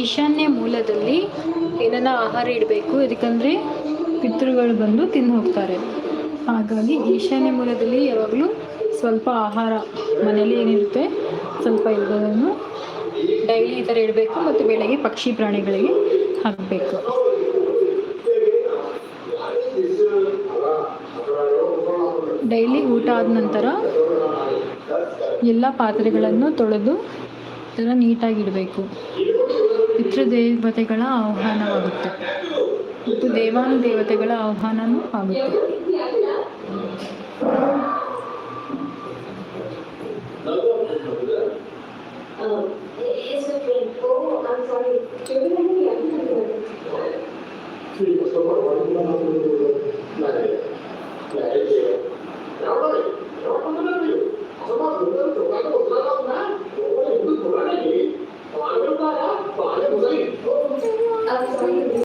ಈಶಾನ್ಯ ಮೂಲದಲ್ಲಿ ಏನನ್ನ ಆಹಾರ ಇಡಬೇಕು? ಯಾಕಂದ್ರೆ ಪಿತೃಗಳು ಬಂದು ತಿಂದು ಹೋಗ್ತಾರೆ. ಹಾಗಾಗಿ ಈಶಾನ್ಯ ಮೂಲದಲ್ಲಿ ಯಾವಾಗಲೂ ಸ್ವಲ್ಪ ಆಹಾರ ಮನೆಯಲ್ಲಿ ಏನಿರುತ್ತೆ, ಸ್ವಲ್ಪ ಇರೋದನ್ನು ಡೈಲಿ ಈ ಥರ ಇಡಬೇಕು ಮತ್ತು ಬೆಳಗ್ಗೆ ಪಕ್ಷಿ ಪ್ರಾಣಿಗಳಿಗೆ ಹಾಕಬೇಕು. ಡೈಲಿ ಊಟ ಆದ ನಂತರ ಎಲ್ಲ ಪಾತ್ರೆಗಳನ್ನು ತೊಳೆದು ಥರ ನೀಟಾಗಿ ಇಡಬೇಕು. ಪಿತೃದೇವತೆಗಳ ಆಹ್ವಾನವಾಗುತ್ತೆ. ಮತ್ತು ದೇವಾನುದೇವತೆಗಳ ಆಹ್ವಾನವೂ ಆಗುತ್ತೆ. Thank friend, I'm.